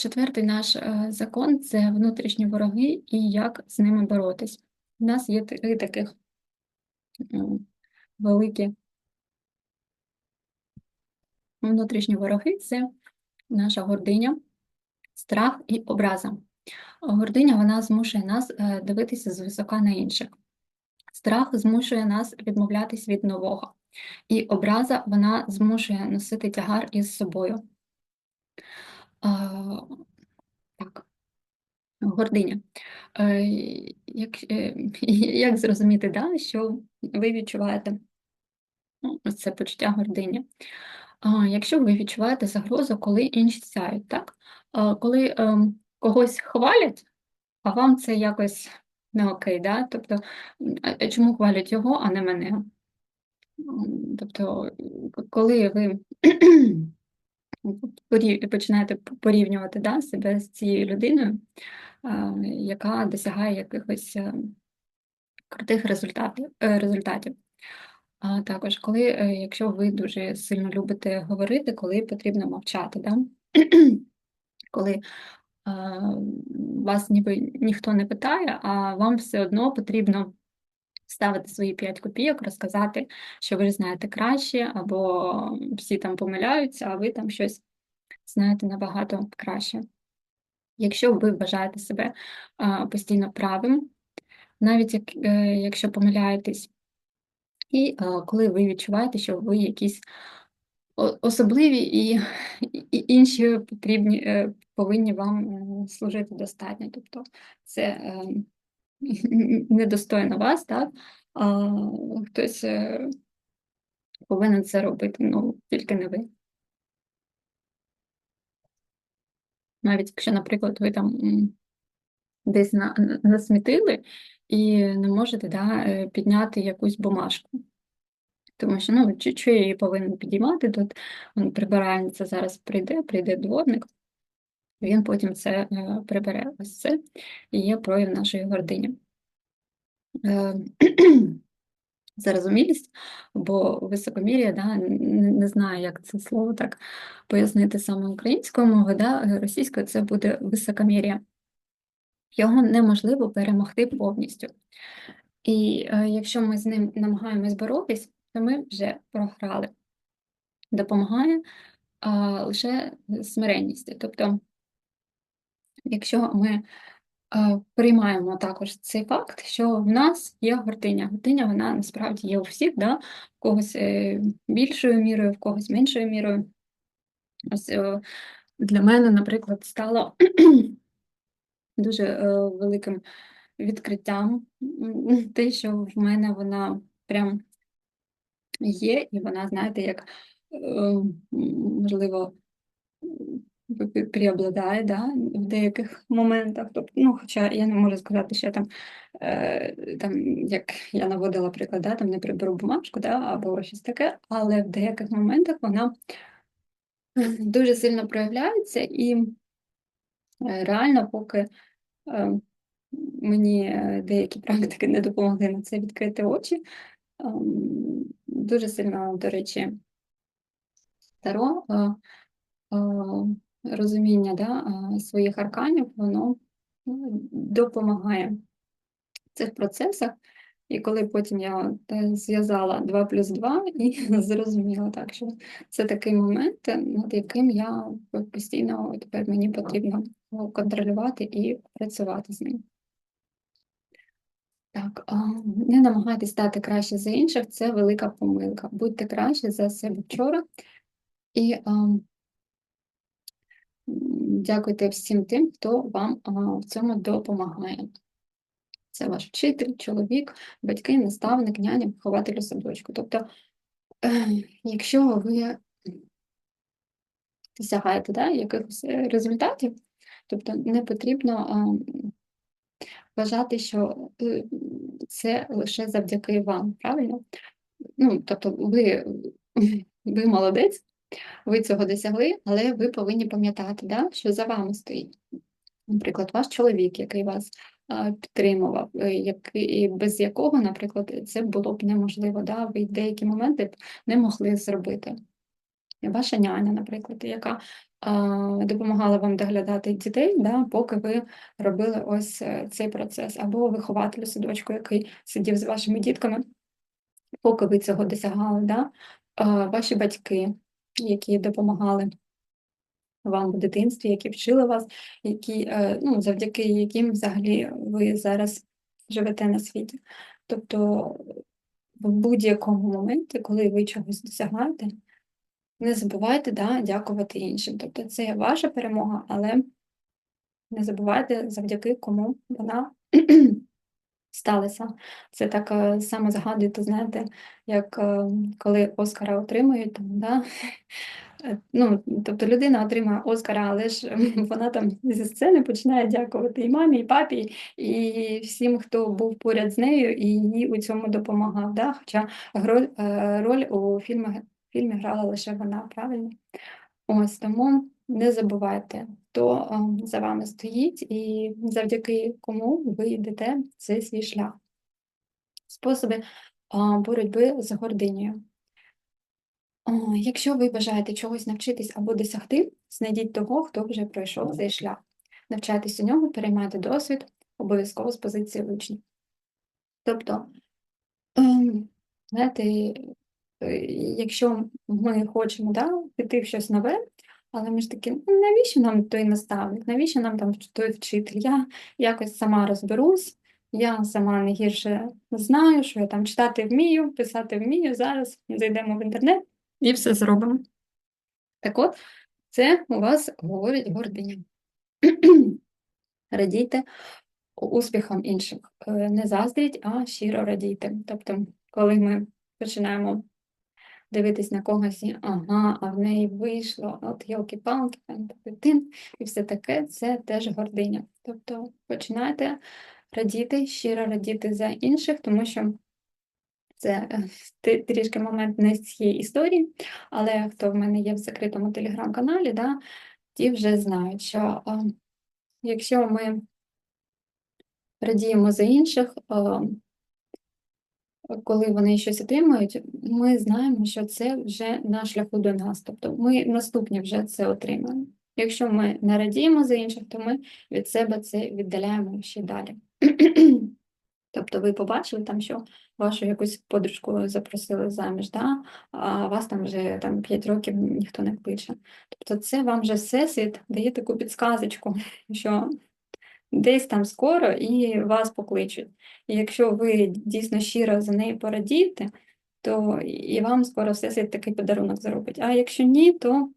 Четвертий наш е, закон це внутрішні вороги і як з ними боротись. У нас є три таких великі внутрішні вороги це наша гординя, страх і образа. Гординя вона змушує нас е, дивитися звисока на інших. Страх змушує нас відмовлятись від нового. І образа вона змушує носити тягар із собою. А, Так, гординя. Е, Як, е, як зрозуміти, да, що ви відчуваєте ну, це почуття гордині? Якщо ви відчуваєте загрозу, коли інші сяють, так? Коли ем, когось хвалять, а вам це якось не окей, да? Тобто, чому хвалять його, а не мене? Тобто, коли ви починаєте порівнювати да, себе з цією людиною, яка досягає якихось е, крутих е, результатів. А також, коли, е, якщо ви дуже сильно любите говорити, коли потрібно мовчати, да? коли вас ніби ніхто не питає, а вам все одно потрібно ставити свої 5 копійок, розказати, що ви знаєте краще, або всі там помиляються, а ви там щось знаєте набагато краще. Якщо ви вважаєте себе постійно правим, навіть як, е, якщо помиляєтесь, і коли ви відчуваєте, що ви якісь особливі і, і інші потрібні, е, повинні вам служити достатньо. Тобто це е, недостойно вас, так? А хтось е, повинен це робити, ну тільки не ви. Навіть якщо, наприклад, ви там десь на, на- насмітили і не можете да, е, підняти якусь бумажку. Тому що ну, чи, чи її повинен підіймати, тут прибиральниця зараз прийде, прийде дворник, він потім це е, прибере. Ось це і є прояв нашої гордині. Е, Зарозумілість, бо високомір'я, да, не, знаю, як це слово так пояснити саме українською мовою, да, е, російською це буде високомір'я. Його неможливо перемогти повністю. І е, якщо ми з ним намагаємось боротись, то ми вже програли. Допомагає а, лише смиренність. Тобто, якщо ми а, приймаємо також цей факт, що в нас є гординя. Гординя, вона насправді є у всіх, да? в когось е, більшою мірою, в когось меншою мірою. Ось е, для мене, наприклад, стало дуже е, великим відкриттям те, що в мене вона прям є, і вона, знаєте, як е, можливо преобладає да, в деяких моментах. Тобто, ну, хоча я не можу сказати, що там, е, там як я наводила приклад, да, там не приберу бумажку, да, або щось таке, але в деяких моментах вона е, дуже сильно проявляється і е, реально, поки е, мені е, деякі практики не допомогли на це відкрити очі. ем, Дуже сильно, до речі, Таро е, е, розуміння да, е, своїх арканів, воно ну, допомагає в цих процесах. І коли потім я зв'язала 2 плюс 2 і зрозуміла так, що це такий момент, над яким я постійно тепер мені потрібно контролювати і працювати з ним. Так, не намагайтесь стати краще за інших, це велика помилка. Будьте краще за себе вчора і дякуйте всім тим, хто вам в цьому допомагає. Це ваш вчитель, чоловік, батьки, наставник, няня, вихователь у садочку. Тобто, якщо ви досягаєте да, якихось е, результатів, тобто не потрібно вважати, що е, це лише завдяки вам, правильно? Ну, тобто, ви, ви молодець, ви цього досягли, але ви повинні пам'ятати, да, що за вами стоїть. Наприклад, ваш чоловік, який вас підтримував, е, який, без якого, наприклад, це було б неможливо, да, ви деякі моменти б не могли зробити. Ваша няня, наприклад, яка допомагала вам доглядати дітей, да, поки ви робили ось е, цей процес, або вихователь у садочку, який сидів з вашими дітками, поки ви цього досягали, да, ваші батьки, які допомагали вам в дитинстві, які вчили вас, які, е, ну, завдяки яким взагалі ви зараз живете на світі. Тобто в будь-якому моменті, коли ви чогось досягаєте, не забувайте да, дякувати іншим. Тобто це ваша перемога, але не забувайте, завдяки кому вона сталася. Це так е, само згадуєте, знаєте, як е, коли Оскара отримують, там, да? Е, ну, тобто людина отримає Оскара, але ж вона там зі сцени починає дякувати і мамі, і папі, і всім, хто був поряд з нею, і їй у цьому допомагав. Да? Хоча роль у фільмі, фільмі грала лише вона, правильно? Ось тому не забувайте, хто за вами стоїть і завдяки кому ви йдете цей свій шлях. Способи боротьби з гординею. Якщо ви бажаєте чогось навчитись або досягти, знайдіть того, хто вже пройшов цей шлях. Навчайтесь у нього, переймайте досвід, обов'язково з позиції учня. Тобто, ем, знаєте, е, якщо ми хочемо да, піти в щось нове, але ми ж такі, навіщо нам той наставник, навіщо нам там той вчитель? Я якось сама розберусь, я сама не гірше знаю, що я там читати вмію, писати вмію. Зараз зайдемо в інтернет і все зробимо. Так от, це у вас говорить гординя. Радійте успіхам інших. Е, не заздріть, а щиро радійте. Тобто, коли ми починаємо дивитись на когось, і ага, а в неї вийшло, от йолки-палки, тин, і все таке, це теж гординя. Тобто починайте радіти, щиро радіти за інших, тому що це е, трішки момент не з цієї історії, але хто в мене є в закритому телеграм-каналі, да, ті вже знають, що а, якщо ми радіємо за інших, а, коли вони щось отримують, ми знаємо, що це вже на шляху до нас. Тобто ми наступні вже це отримаємо. Якщо ми не радіємо за інших, то ми від себе це віддаляємо ще далі. Тобто ви побачили там, що вашу якусь подружку запросили заміж, да? а вас там вже там 5 років ніхто не кличе. Тобто це вам вже всесвіт дає таку підсказочку, що десь там скоро і вас покличуть. І якщо ви дійсно щиро за нею порадієте, то і вам скоро все всесвіт такий подарунок зробить. А якщо ні, то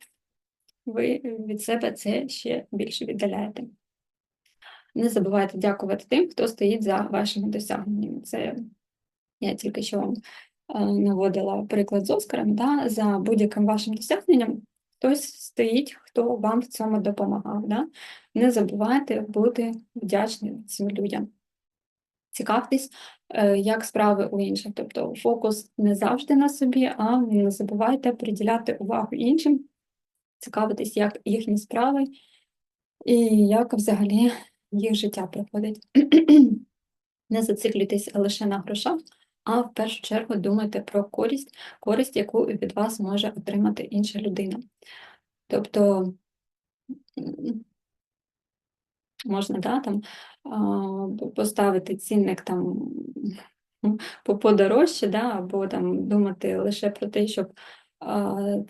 ви від себе це ще більше віддаляєте. Не забувайте дякувати тим, хто стоїть за вашими досягненнями. Це я тільки що вам е, наводила приклад з Оскаром, да, за будь-яким вашим досягненням хтось стоїть, хто вам в цьому допомагав. Да? Не забувайте бути вдячним цим людям. Цікавтесь, е, як справи у інших. Тобто фокус не завжди на собі, а не забувайте приділяти увагу іншим, цікавитись, як їхні справи і як взагалі їх життя проходить. Не зациклюйтесь лише на грошах, а в першу чергу думайте про користь, користь, яку від вас може отримати інша людина. Тобто можна да, там, поставити цінник там подорожче, да, або там думати лише про те, щоб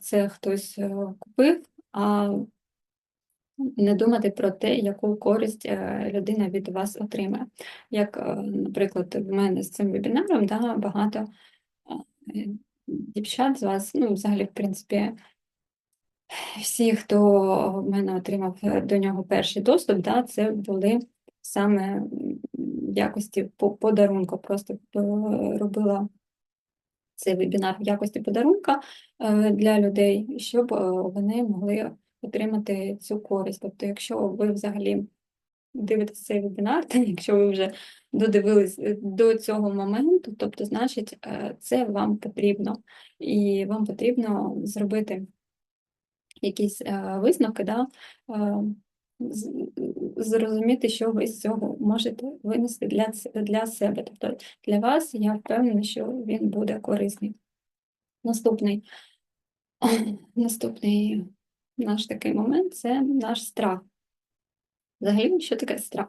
це хтось е, купив, а не думати про те, яку користь е, людина від вас отримає. Як, е, наприклад, в мене з цим вебінаром да, багато дівчат з вас, ну, взагалі, в принципі, всі, хто в мене отримав до нього перший доступ, да, це були саме в якості подарунку. Просто робила цей вебінар в якості подарунка е, для людей, щоб вони могли отримати цю користь. Тобто, якщо ви взагалі дивитесь цей вебінар, то якщо ви вже додивились е, до цього моменту, тобто, значить, е, це вам потрібно, і вам потрібно зробити якісь е, висновки, да, зрозуміти, що ви з цього можете винести для для себе. Тобто для вас я впевнена, що він буде корисний. Наступний наступний наш такий момент це наш страх. Взагалі, що таке страх?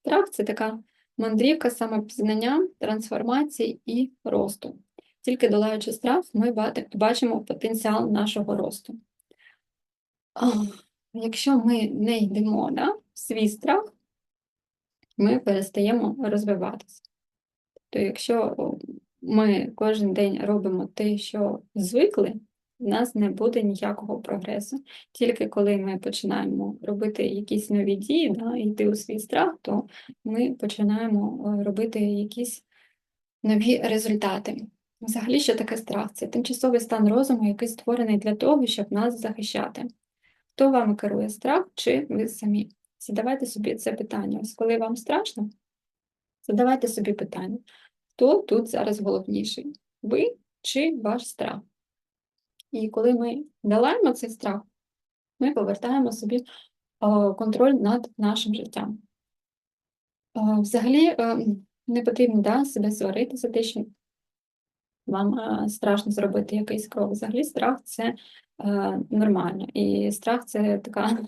Страх це така мандрівка самопізнання, трансформації і росту. Тільки долаючи страх, ми бачимо потенціал нашого росту. Якщо ми не йдемо да, в свій страх, ми перестаємо розвиватися. Тобто, якщо ми кожен день робимо те, що звикли, в нас не буде ніякого прогресу. Тільки коли ми починаємо робити якісь нові дії, да, йти у свій страх, то ми починаємо е, робити якісь нові результати. Взагалі, що таке страх? Це тимчасовий стан розуму, який створений для того, щоб нас захищати. Хто вами керує страх чи ви самі? Задавайте собі це питання. Ось коли вам страшно, задавайте собі питання, хто тут зараз головніший? Ви чи ваш страх? І коли ми долаємо цей страх, ми повертаємо собі е, контроль над нашим життям. Е, взагалі е, не потрібно да, себе сварити за те, що вам страшно зробити якийсь крок. Взагалі, страх це нормально. І страх це така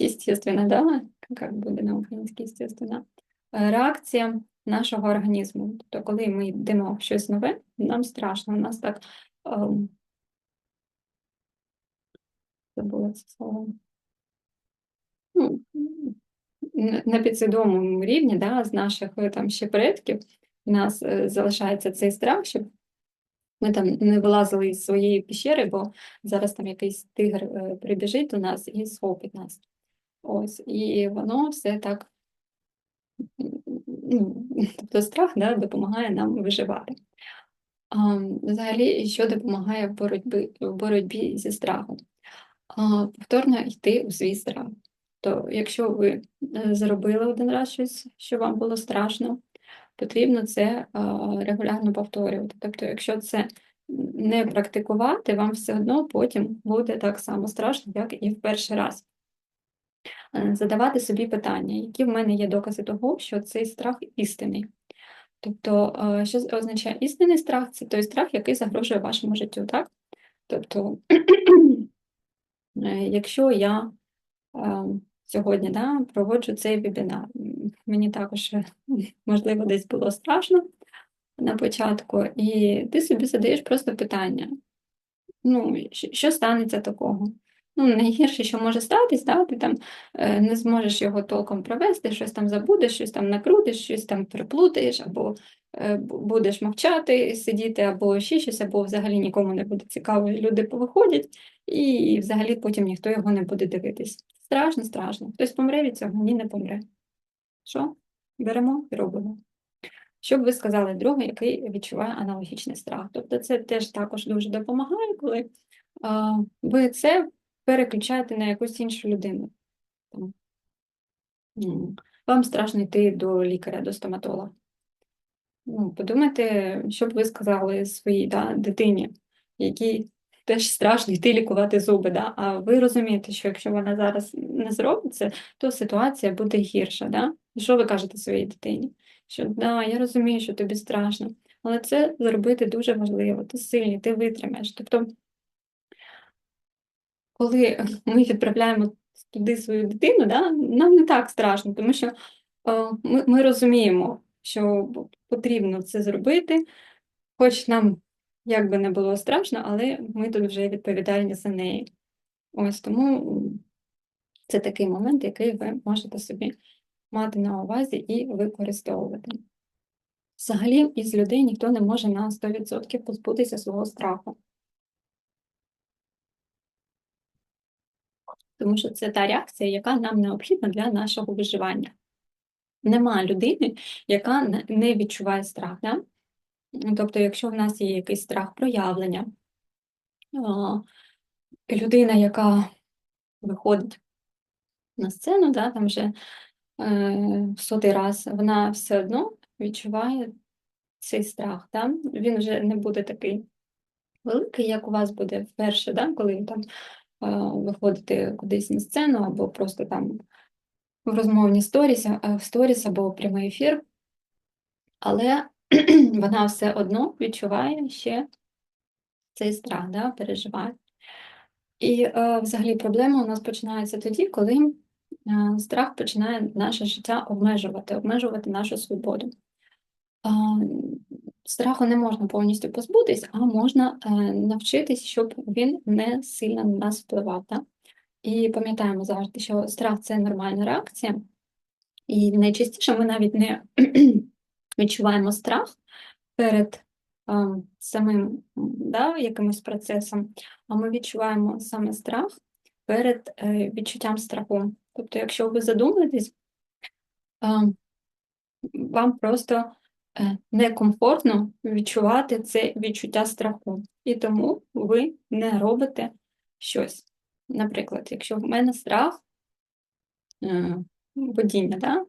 естественна, да? як буде на українській естественна, реакція нашого організму. Тобто, коли ми йдемо в щось нове, нам страшно, у нас так. Забула це слово. Ну, на підсвідомому рівні, да, з наших е, там ще предків, у нас е, залишається цей страх, щоб ми там не вилазили із своєї піщери, бо зараз там якийсь тигр е, прибіжить до нас і схопить нас. Ось, і воно все так, тобто страх да, допомагає нам виживати. А, Взагалі, що допомагає в боротьбі, в боротьбі зі страхом? Повторно йти у свій страх. То якщо ви е, зробили один раз щось, що вам було страшно, потрібно це регулярно повторювати. Тобто, якщо це не практикувати, вам все одно потім буде так само страшно, як і в перший раз. Е, задавати собі питання, які в мене є докази того, що цей страх істинний. Тобто, е, що означає істинний страх це той страх, який загрожує вашому життю, так? Тобто якщо я е, сьогодні да, проводжу цей вебінар, мені також, е, можливо, десь було страшно на початку, і ти собі задаєш просто питання: ну, що станеться такого? Ну, найгірше, що може статись, да, ти там е, не зможеш його толком провести, щось там забудеш, щось там накрутиш, щось там приплутаєш, або е, будеш мовчати, сидіти, або ще щось, або взагалі нікому не буде цікаво, люди повиходять, і взагалі потім ніхто його не буде дивитись. Страшно, страшно. Хтось помре від цього, ні, не помре. Що? Беремо і робимо. Що б ви сказали другу, який відчуває аналогічний страх? Тобто це теж також дуже допомагає, коли а, ви це переключаєте на якусь іншу людину. Вам страшно йти до лікаря, до стоматолога. Ну, Подумайте, що б ви сказали своїй да, дитині, якій теж страшно йти лікувати зуби. Да? А ви розумієте, що якщо вона зараз не зробить це, то ситуація буде гірша. Да? Що ви кажете своїй дитині? Що да, я розумію, що тобі страшно, але це зробити дуже важливо, ти сильний, ти витримаєш. Тобто коли ми відправляємо туди свою дитину, да, нам не так страшно, тому що е, ми, ми розуміємо, що потрібно це зробити, хоч нам як би не було страшно, але ми тут вже відповідальні за неї. Ось тому це такий момент, який ви можете собі мати на увазі і використовувати. Взагалі, із людей ніхто не може на 100% позбутися свого страху. тому що це та реакція, яка нам необхідна для нашого виживання. Нема людини, яка не відчуває страх. Да? Тобто, якщо в нас є якийсь страх проявлення, людина, яка виходить на сцену, да, там вже е, в сотий раз, вона все одно відчуває цей страх. Да? Він вже не буде такий великий, як у вас буде вперше, да? коли там виходити кудись на сцену, або просто там в розмовні сторіс, в сторіс або прямий ефір, але вона все одно відчуває ще цей страх, да, переживає. І е, взагалі проблема у нас починається тоді, коли е, страх починає наше життя обмежувати, обмежувати нашу свободу. Е, страху не можна повністю позбутись, а можна е, навчитись, щоб він не сильно на нас впливав. Так? І пам'ятаємо завжди, що страх це нормальна реакція, і найчастіше ми навіть не відчуваємо страх перед самим да, якимось процесом, а ми відчуваємо саме страх перед е, відчуттям страху. Тобто, якщо ви задумаєтесь, вам просто е, некомфортно відчувати це відчуття страху, і тому ви не робите щось. Наприклад, якщо в мене страх е, водіння, да?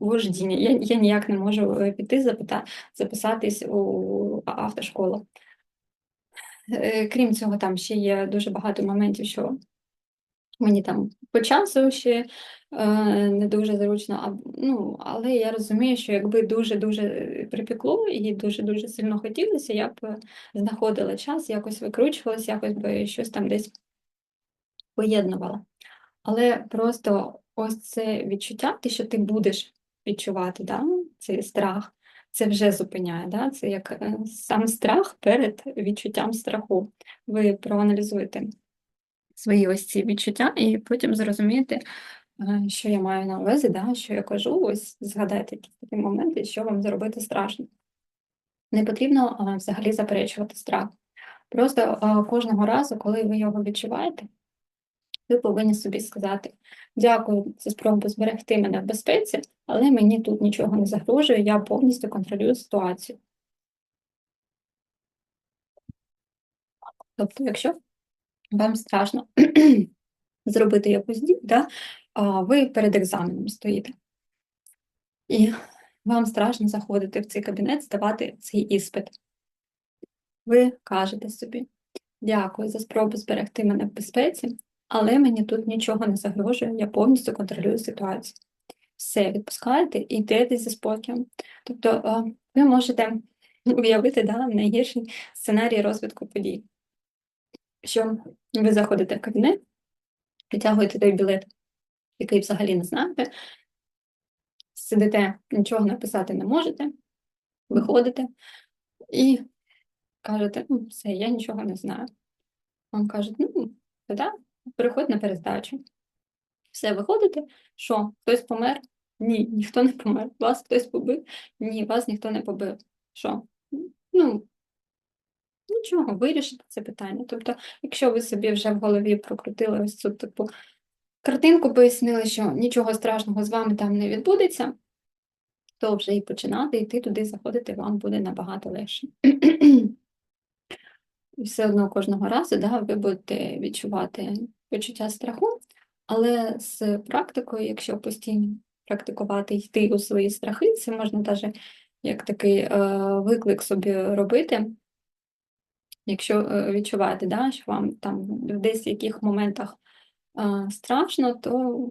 вождіння, я я ніяк не можу е, піти запита, записатись у автошколу. Е, крім цього, там ще є дуже багато моментів, що мені там по часу ще е, не дуже зручно, а, ну, але я розумію, що якби дуже-дуже припекло і дуже-дуже сильно хотілося, я б знаходила час, якось викручувалася, якось би щось там десь поєднувала. Але просто ось це відчуття, те, що ти будеш відчувати, да? цей страх, це вже зупиняє. Да? Це як е, сам страх перед відчуттям страху. Ви проаналізуєте свої ось ці відчуття і потім зрозумієте, е, що я маю на увазі, да? що я кажу, ось згадайте якісь такі моменти, що вам зробити страшно. Не потрібно взагалі заперечувати страх. Просто кожного разу, коли ви його відчуваєте, ви повинні собі сказати: дякую за спробу зберегти мене в безпеці, але мені тут нічого не загрожує, я повністю контролюю ситуацію. Тобто, якщо вам страшно зробити якусь дію, да, ви перед екзаменом стоїте, і вам страшно заходити в цей кабінет, здавати цей іспит. Ви кажете собі, дякую за спробу зберегти мене в безпеці, але мені тут нічого не загрожує, я повністю контролюю ситуацію. Все, відпускаєте і йдете зі спокієм. Тобто ви можете уявити да, найгірший сценарій розвитку подій, що ви заходите в кабінет, витягуєте той білет, який взагалі не знаєте, сидите, нічого написати не можете, виходите і кажете, ну, все, я нічого не знаю. Вам кажуть, ну, тоді переходь на перездачу. Все, виходите, що хтось помер? Ні, ніхто не помер. Вас хтось побив? Ні, вас ніхто не побив. Що? Ну, нічого, вирішите це питання. Тобто, якщо ви собі вже в голові прокрутили ось цю типу картинку, пояснили, що нічого страшного з вами там не відбудеться, то вже і починати йти туди, заходити вам буде набагато легше. І все одно кожного разу да, ви будете відчувати почуття страху, але з практикою, якщо постійно практикувати йти у свої страхи, це можна навіть як такий е, виклик собі робити. Якщо е, відчуваєте, да, що вам там в десь яких моментах е, страшно, то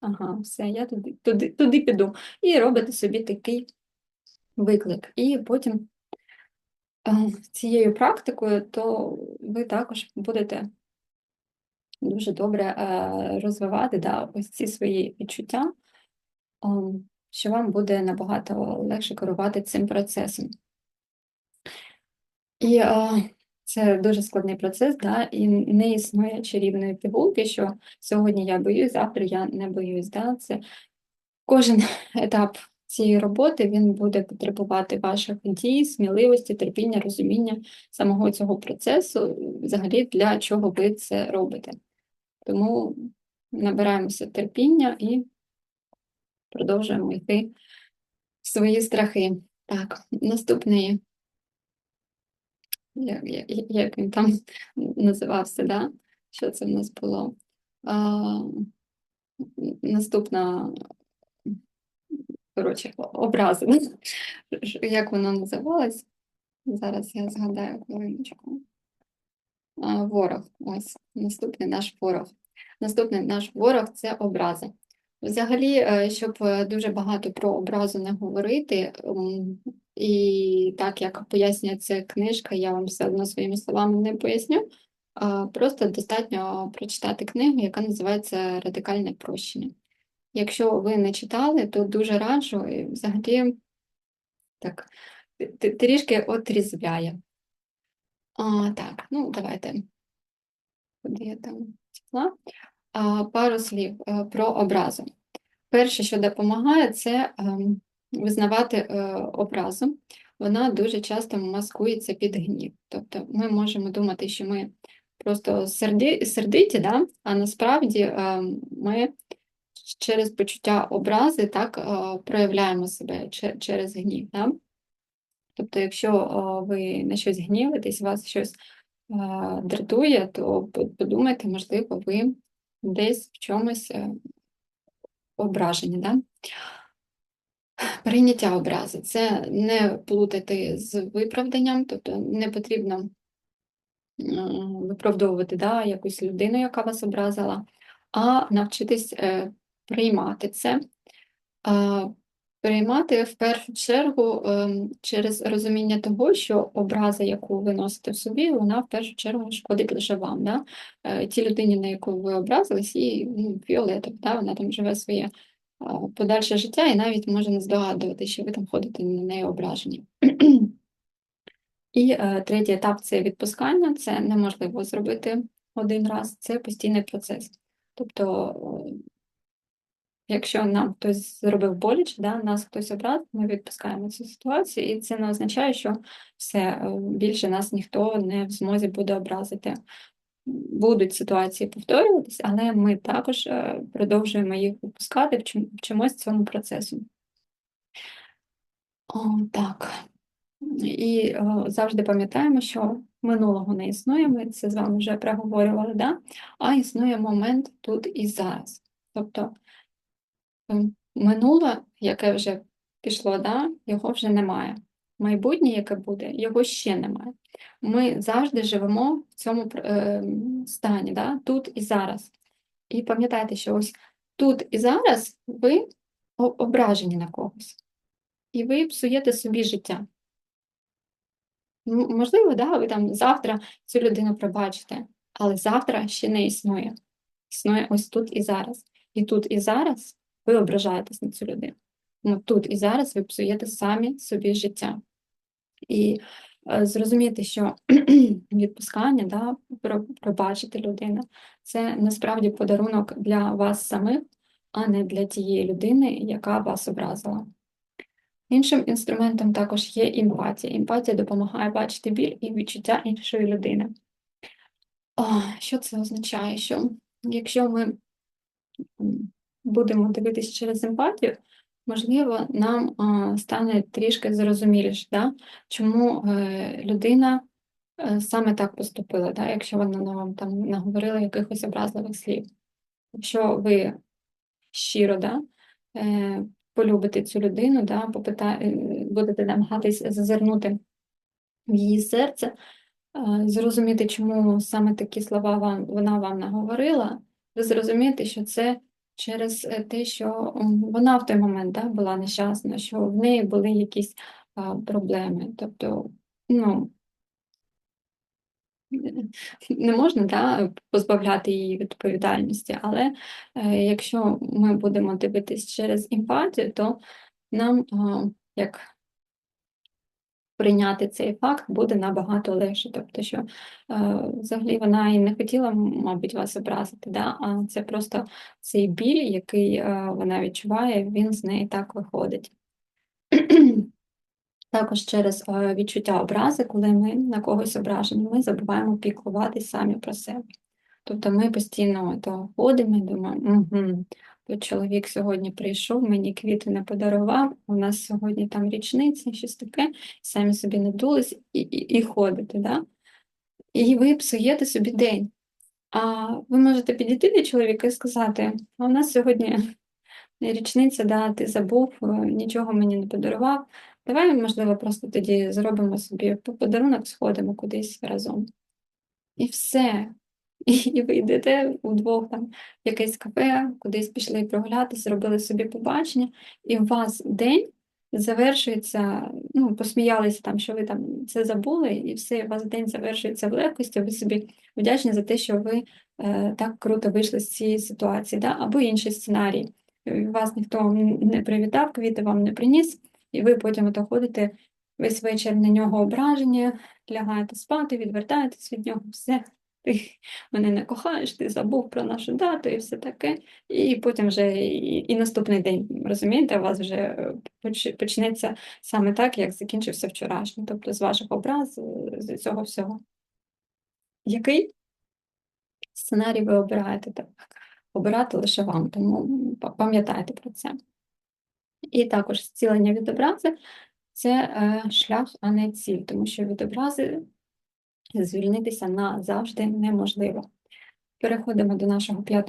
ага, все, я туди, туди, туди піду. І робите собі такий виклик. І потім цією практикою, то ви також будете дуже добре е, розвивати да, ось ці свої відчуття, що вам буде набагато легше керувати цим процесом. І це дуже складний процес, да, і не існує чарівної пігулки, що сьогодні я боюсь, завтра я не боюсь. Да, Це кожен етап цієї роботи він буде потребувати ваших дій, сміливості, терпіння, розуміння самого цього процесу, взагалі для чого ви це робите. Тому набираємося терпіння і продовжуємо йти в свої страхи. Так, наступний, як, як він там називався, да? що це в нас було? А, Наступна коротше, образи. Як воно називалось? Зараз я згадаю хвилиночку. Ворог. Ось наступний наш ворог. Наступний наш ворог це образи. Взагалі, е, щоб е, дуже багато про образу не говорити, і так як пояснює ця книжка, я вам все одно своїми словами не поясню. Просто достатньо прочитати книгу, яка називається Радикальне прощення. Якщо ви не читали, то дуже раджу і взагалі так трішки отрізвляє. А, так, ну давайте. Куди я там тікла? Пару слів е, про образу. Перше, що допомагає, це ем, визнавати е, образу. Вона дуже часто маскується під гнів. Тобто ми можемо думати, що ми просто серді, сердиті, да? а насправді ми через почуття образи так е, проявляємо себе через гнів. Да? Тобто, якщо е, ви на щось гнівитесь, вас щось е, дратує, то подумайте, можливо, ви десь в чомусь ображені. Да? Прийняття образи це не плутати з виправданням, тобто не потрібно виправдовувати да, якусь людину, яка вас образила, а навчитись приймати це. А, Приймати в першу чергу ем, через розуміння того, що образа, яку ви носите в собі, вона в першу чергу шкодить лише вам. Да? Е, Тій людині, на яку ви образились, їй ну, фіолетово, да? вона там живе своє подальше життя і навіть може не здогадувати, що ви там ходите на неї ображені. І е, третій етап це відпускання. Це неможливо зробити один раз, це постійний процес. Тобто, якщо нам хтось зробив боляче, да, нас хтось образив, ми відпускаємо цю ситуацію, і це не означає, що все е, більше нас ніхто не в змозі буде образити. Будуть ситуації повторюватись, але ми також е, продовжуємо їх випускати, вчим- вчимось цьому процесу. О, так. І о, завжди пам'ятаємо, що минулого не існує, ми це з вами вже проговорювали, да? а існує момент тут і зараз. Тобто минуле, яке вже пішло, да? його вже немає. Майбутнє, яке буде, його ще немає. Ми завжди живемо в цьому ем, стані, да? тут і зараз. І пам'ятайте, що ось тут і зараз ви ображені на когось, і ви псуєте собі життя. Можливо, да, ви там завтра цю людину пробачите, але завтра ще не існує. Існує ось тут і зараз. І тут і зараз ви ображаєтесь на цю людину. Ну, тут і зараз ви псуєте самі собі життя. І е, зрозуміти, що відпускання, да, пробачити людину, це насправді подарунок для вас самих, а не для тієї людини, яка вас образила. Іншим інструментом також є емпатія. Емпатія допомагає бачити біль і відчуття іншої людини. О, що це означає? Що якщо ми будемо дивитися через емпатію, можливо, нам стане трішки зрозуміліше, да? чому е, людина е, саме так поступила, да? якщо вона нам там наговорила якихось образливих слів. Якщо ви щиро да, е, полюбите цю людину, да, попита... будете намагатись зазирнути в її серце, зрозуміти, чому саме такі слова вам, вона вам наговорила, ви зрозумієте, що це через е, те, що вона в той момент да, була нещасна, що в неї були якісь а, проблеми. Тобто, ну, не можна да, позбавляти її відповідальності, але е, якщо ми будемо дивитись через емпатію, то нам е, як прийняти цей факт буде набагато легше. Тобто, що е, взагалі вона і не хотіла, мабуть, вас образити, да? а це просто цей біль, який е, вона відчуває, він з неї так виходить. Також через е, відчуття образи, коли ми на когось ображені, ми забуваємо піклувати самі про себе. Тобто ми постійно то ходимо і думаємо, угу, чоловік сьогодні прийшов, мені квіти не подарував, у нас сьогодні там річниця, щось таке, самі собі надулись і, і, і ходите. Да? І ви псуєте собі день. А ви можете підійти до чоловіка і сказати, а у нас сьогодні річниця, да, ти забув, е, нічого мені не подарував. Давай, можливо, просто тоді зробимо собі подарунок, сходимо кудись разом. І все. І, ви йдете удвох там в якесь кафе, кудись пішли прогулятися, зробили собі побачення, і у вас день завершується, ну, посміялися там, що ви там це забули, і все, у вас день завершується в легкості, ви собі вдячні за те, що ви е, так круто вийшли з цієї ситуації, да? або інший сценарій. Вас ніхто не привітав, квіти вам не приніс, і ви потім ото весь вечір на нього ображення, лягаєте спати, відвертаєтесь від нього, все. Ти мене не кохаєш, ти забув про нашу дату і все таке. І потім вже і, і наступний день, розумієте, у вас вже е, почнеться саме так, як закінчився вчорашній, тобто з ваших образ, е, з цього всього. Який сценарій ви обираєте? Так, обирати лише вам, тому пам'ятайте про це. І також зцілення від образи це е, шлях, а не ціль, тому що від образи звільнитися назавжди неможливо. Переходимо до нашого п'ятого.